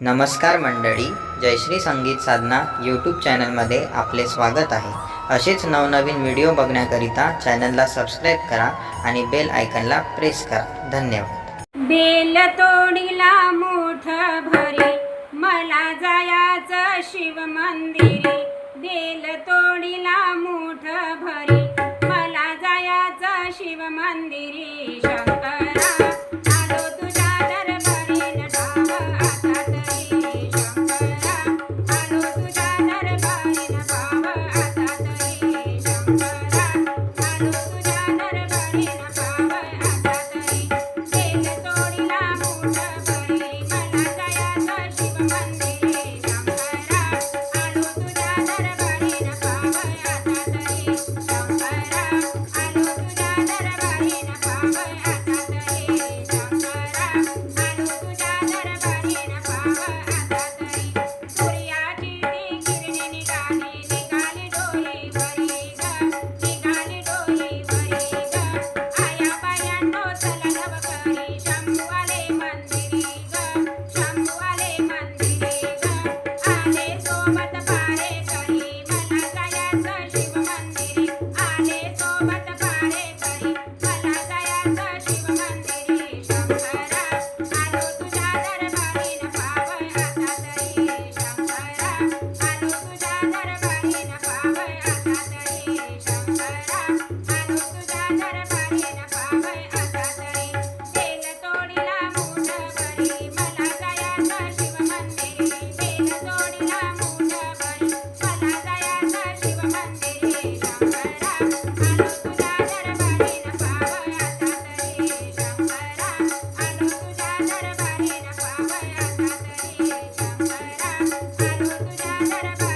नमस्कार मंडळी जयश्री संगीत साधना यूट्यूब चॅनलमध्ये आपले स्वागत आहे. असेच नवनवीन व्हिडिओ बघण्याकरिता चॅनलला सबस्क्राईब करा आणि बेल आयकनला प्रेस करा. धन्यवाद. बेल तोडीला मोठ मला जायाचं शिव मंदिरे. बेल तोडीला मोठ भरे मला जायाचं शिव मंदिरी. शंकर ছোট